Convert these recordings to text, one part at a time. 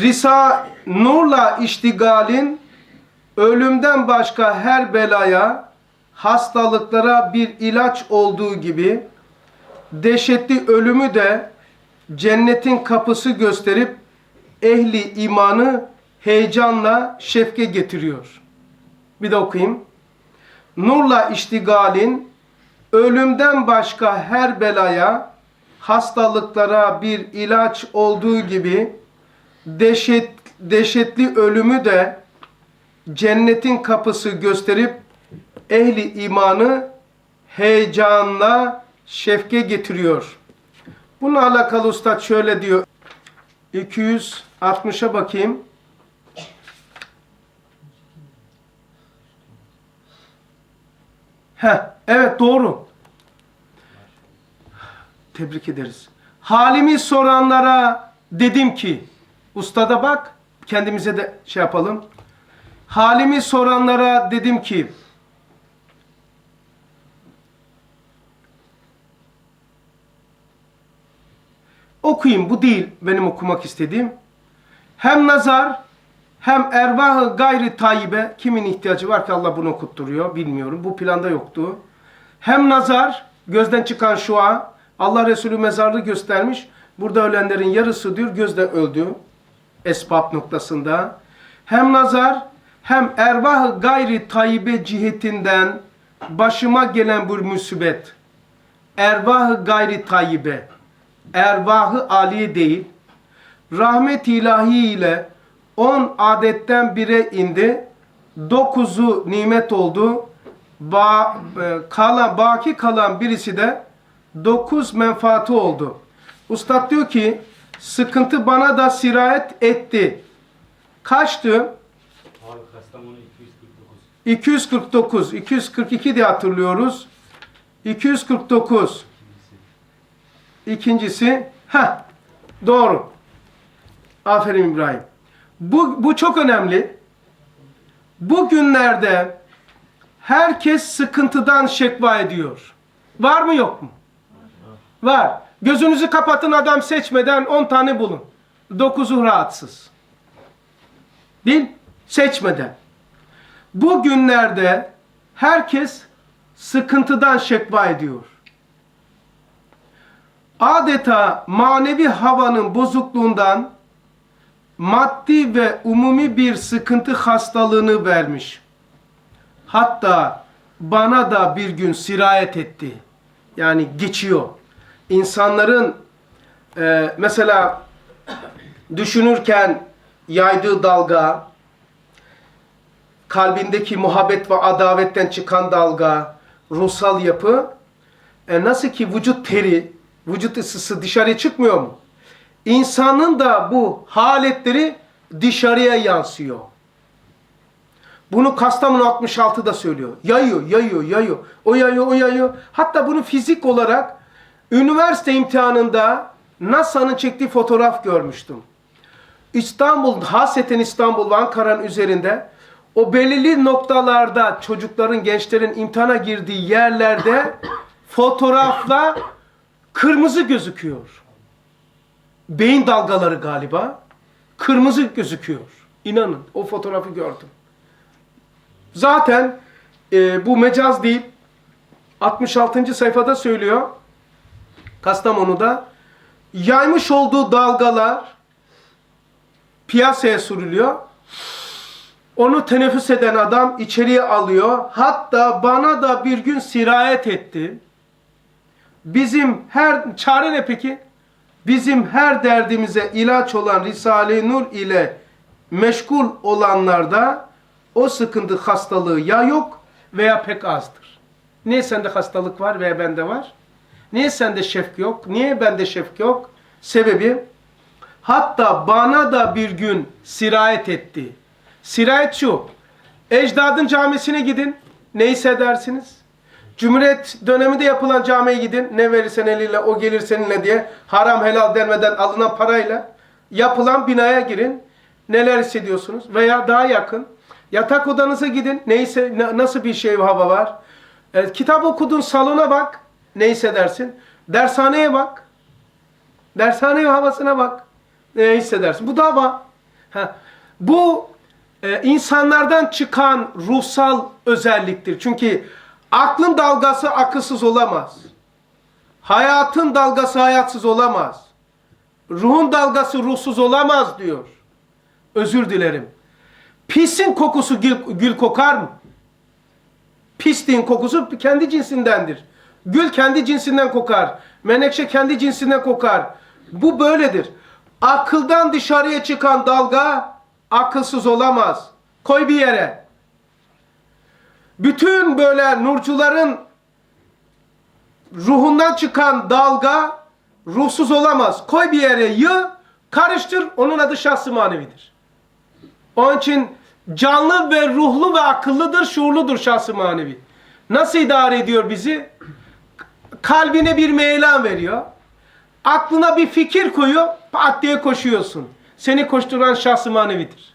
Risa nurla iştigalin ölümden başka her belaya, hastalıklara bir ilaç olduğu gibi dehşetli ölümü de cennetin kapısı gösterip ehli imanı heyecanla şefke getiriyor. Bir de okuyayım. Nurla iştigalin ölümden başka her belaya, hastalıklara bir ilaç olduğu gibi dehşet, dehşetli ölümü de cennetin kapısı gösterip ehli imanı heyecanla şefke getiriyor. Bununla alakalı ustad şöyle diyor. 260'a bakayım. Heh, evet doğru. Tebrik ederiz. Halimi soranlara dedim ki, ustada bak, kendimize de şey yapalım. Halimi soranlara dedim ki, okuyayım bu değil benim okumak istediğim. Hem nazar hem ervah gayri tayyibe kimin ihtiyacı var ki Allah bunu okutturuyor bilmiyorum. Bu planda yoktu. Hem nazar gözden çıkan şua Allah Resulü mezarlığı göstermiş. Burada ölenlerin yarısı diyor gözde öldü. Esbab noktasında. Hem nazar hem ervah gayri tayyibe cihetinden başıma gelen bu musibet. Ervah gayri tayyibe. Ervahı aliye değil. Rahmet ilahi ile on adetten bire indi. Dokuzu nimet oldu. Ba, e, kalan, baki kalan birisi de dokuz menfaati oldu. Ustad diyor ki sıkıntı bana da sirayet etti. Kaçtı? Abi Kastamonu 249. 249, 242 diye hatırlıyoruz. 249. İkincisi, ha doğru. Aferin İbrahim. Bu, bu çok önemli. Bugünlerde herkes sıkıntıdan şekva ediyor. Var mı yok mu? Var. Gözünüzü kapatın adam seçmeden 10 tane bulun. 9'u rahatsız. Değil? Seçmeden. Bu günlerde herkes sıkıntıdan şekva ediyor. Adeta manevi havanın bozukluğundan maddi ve umumi bir sıkıntı hastalığını vermiş. Hatta bana da bir gün sirayet etti. Yani geçiyor. İnsanların e, mesela düşünürken yaydığı dalga, kalbindeki muhabbet ve adavetten çıkan dalga, ruhsal yapı, e, nasıl ki vücut teri, vücut ısısı dışarıya çıkmıyor mu? İnsanın da bu haletleri dışarıya yansıyor. Bunu Kastamonu 66'da söylüyor. Yayıyor, yayıyor, yayıyor. O yayıyor, o yayıyor. Hatta bunu fizik olarak üniversite imtihanında NASA'nın çektiği fotoğraf görmüştüm. İstanbul, haseten İstanbul ve Ankara'nın üzerinde o belirli noktalarda çocukların, gençlerin imtihana girdiği yerlerde fotoğrafla kırmızı gözüküyor. Beyin dalgaları galiba kırmızı gözüküyor. İnanın o fotoğrafı gördüm. Zaten e, bu mecaz değil. 66. sayfada söylüyor. Kastamonu'da yaymış olduğu dalgalar piyasaya sürülüyor. Onu teneffüs eden adam içeriye alıyor. Hatta bana da bir gün sirayet etti. Bizim her çare ne peki? Bizim her derdimize ilaç olan Risale-i Nur ile meşgul olanlarda o sıkıntı hastalığı ya yok veya pek azdır. Niye sende hastalık var veya bende var? Niye sende şefk yok? Niye bende şefk yok? Sebebi hatta bana da bir gün sirayet etti. Sirayet şu. Ecdadın camisine gidin. Ne hissedersiniz? Cumhuriyet döneminde yapılan camiye gidin. Ne verirsen eliyle o gelir seninle diye haram helal denmeden alınan parayla yapılan binaya girin. Neler hissediyorsunuz? Veya daha yakın yatak odanıza gidin. Neyse na- nasıl bir şey hava var? E, kitap okudun salona bak. Ne hissedersin? Dershaneye bak. Dershane havasına bak. Ne hissedersin? Bu da hava. Ha, bu e, insanlardan çıkan ruhsal özelliktir. Çünkü aklın dalgası akılsız olamaz. Hayatın dalgası hayatsız olamaz. Ruhun dalgası ruhsuz olamaz diyor. Özür dilerim. Pisin kokusu gül, gül kokar mı? Pisliğin kokusu kendi cinsindendir. Gül kendi cinsinden kokar. Menekşe kendi cinsinden kokar. Bu böyledir. Akıldan dışarıya çıkan dalga akılsız olamaz. Koy bir yere. Bütün böyle nurcuların ruhundan çıkan dalga ruhsuz olamaz. Koy bir yere yığ, karıştır. Onun adı şahsı manevidir. Onun için canlı ve ruhlu ve akıllıdır, şuurludur şahsı manevi. Nasıl idare ediyor bizi? Kalbine bir meylan veriyor. Aklına bir fikir koyuyor, pat diye koşuyorsun. Seni koşturan şahsı manevidir.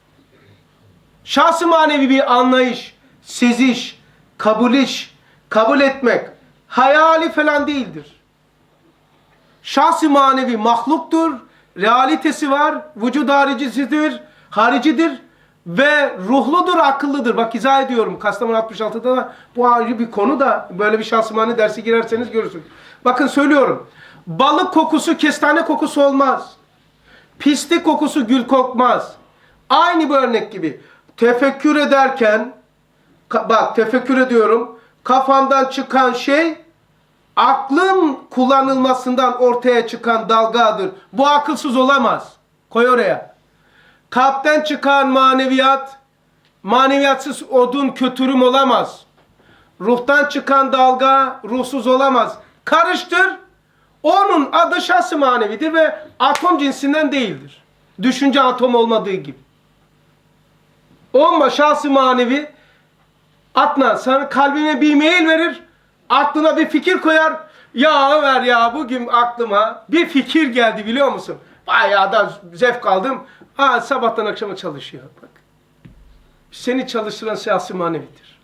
Şahsı manevi bir anlayış, seziş, kabul iş, kabul etmek, hayali falan değildir. Şahsı manevi mahluktur, realitesi var, vücud haricisidir, haricidir ve ruhludur, akıllıdır. Bak izah ediyorum. Kastamonu 66'da da bu ayrı bir konu da böyle bir şahsı manevi dersi girerseniz görürsünüz. Bakın söylüyorum. Balık kokusu kestane kokusu olmaz. Pislik kokusu gül kokmaz. Aynı bu örnek gibi. Tefekkür ederken bak tefekkür ediyorum. Kafamdan çıkan şey aklın kullanılmasından ortaya çıkan dalgadır. Bu akılsız olamaz. Koy oraya. Kalpten çıkan maneviyat, maneviyatsız odun kötürüm olamaz. Ruhtan çıkan dalga ruhsuz olamaz. Karıştır. Onun adı şahsı manevidir ve atom cinsinden değildir. Düşünce atom olmadığı gibi. Olma şahsı manevi Atna sana kalbine bir mail verir. Aklına bir fikir koyar. Ya Ömer ya bugün aklıma bir fikir geldi biliyor musun? Bayağı da zevk aldım. Ha sabahtan akşama çalışıyor. Bak. Seni çalıştıran şahsı manevidir.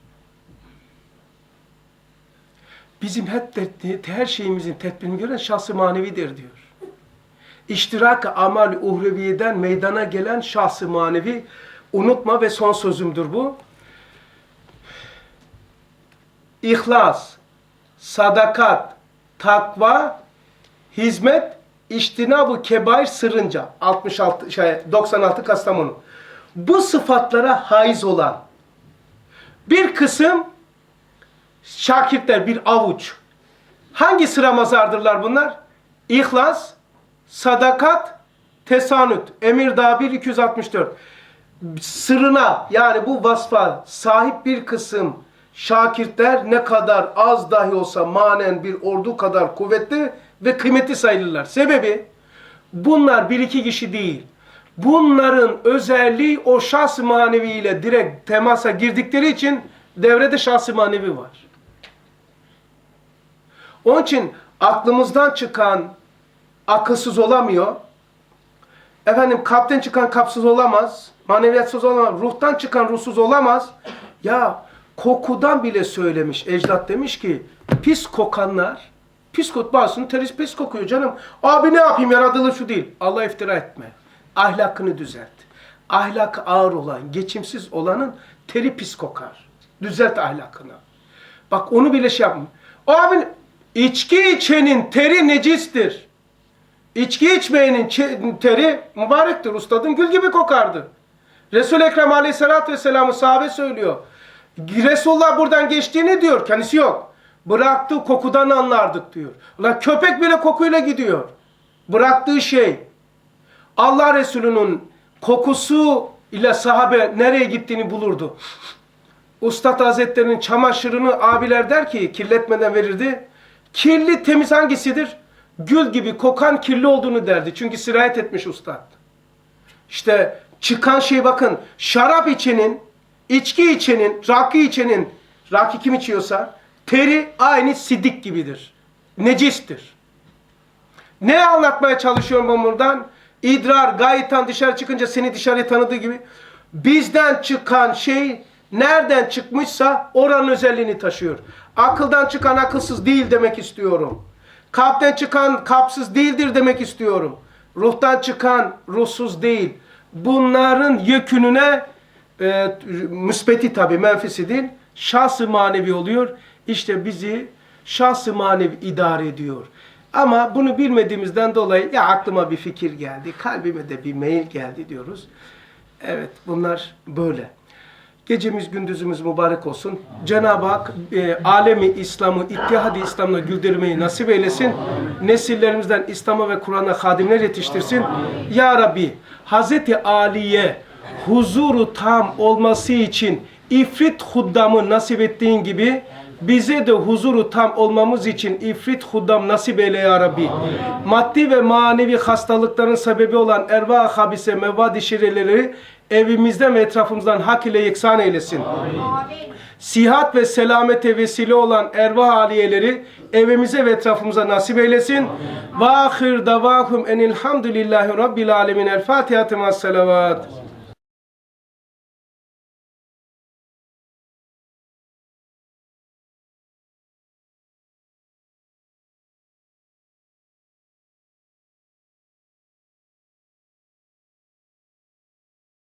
Bizim hep her şeyimizin tedbirini gören şahsı manevidir diyor. İştirak amal uhreviyeden meydana gelen şahsı manevi unutma ve son sözümdür bu. İhlas, sadakat, takva, hizmet, iştinabu kebair sırınca 66 şey 96 Kastamonu. Bu sıfatlara haiz olan bir kısım şakirtler bir avuç. Hangi sıra mazardırlar bunlar? İhlas, sadakat, tesanüt. Emir Dabir 264. Sırrına yani bu vasfa sahip bir kısım şakirtler ne kadar az dahi olsa manen bir ordu kadar kuvvetli ve kıymetli sayılırlar. Sebebi bunlar bir iki kişi değil. Bunların özelliği o şahs manevi ile direkt temasa girdikleri için devrede şahs manevi var. Onun için aklımızdan çıkan akılsız olamıyor. Efendim kalpten çıkan kapsız olamaz. Maneviyatsız olamaz. Ruhtan çıkan ruhsuz olamaz. Ya kokudan bile söylemiş. Ecdat demiş ki pis kokanlar pis kok bazısının terisi pis kokuyor canım. Abi ne yapayım yaratılır şu değil. Allah iftira etme. Ahlakını düzelt. Ahlak ağır olan, geçimsiz olanın teri pis kokar. Düzelt ahlakını. Bak onu bile şey yapma. Abi içki içenin teri necistir. İçki içmeyenin teri mübarektir. Ustadın gül gibi kokardı. Resul-i Ekrem Aleyhisselatü Vesselam'ı sahabe söylüyor. Resulullah buradan geçtiğini diyor. Kendisi yok. Bıraktığı kokudan anlardık diyor. Ulan köpek bile kokuyla gidiyor. Bıraktığı şey. Allah Resulü'nün kokusu ile sahabe nereye gittiğini bulurdu. Ustad Hazretleri'nin çamaşırını abiler der ki kirletmeden verirdi. Kirli temiz hangisidir? Gül gibi kokan kirli olduğunu derdi. Çünkü sirayet etmiş ustad. İşte çıkan şey bakın şarap içenin, içki içenin, rakı içenin, rakı kim içiyorsa teri aynı sidik gibidir. Necistir. Ne anlatmaya çalışıyorum ben buradan? İdrar, gayetan dışarı çıkınca seni dışarıya tanıdığı gibi bizden çıkan şey nereden çıkmışsa oranın özelliğini taşıyor. Akıldan çıkan akılsız değil demek istiyorum. Kalpten çıkan kalpsiz değildir demek istiyorum. Ruhtan çıkan ruhsuz değil. bunların yükününe e, müspeti tabi menfisi değil, şahsı manevi oluyor. İşte bizi şahsı manevi idare ediyor. Ama bunu bilmediğimizden dolayı ya aklıma bir fikir geldi, kalbime de bir mail geldi diyoruz. Evet bunlar böyle. Gecemiz gündüzümüz mübarek olsun. Cenab-ı Hak e, alemi İslam'ı, ittihadi İslam'la güldürmeyi nasip eylesin. Nesillerimizden İslam'a ve Kur'an'a hadimler yetiştirsin. Ya Rabbi Hazreti Ali'ye huzuru tam olması için ifrit huddamı nasip ettiğin gibi bize de huzuru tam olmamız için ifrit huddam nasip eyle ya Rabbi. Maddi ve manevi hastalıkların sebebi olan erva habise mevvadi şireleri evimizden ve etrafımızdan hak ile yeksan eylesin. Sihat ve selamete vesile olan ervah aliyeleri evimize ve etrafımıza nasip eylesin. Ve ahir davahum enilhamdülillahi rabbil alemin. El Fatiha. Selavat.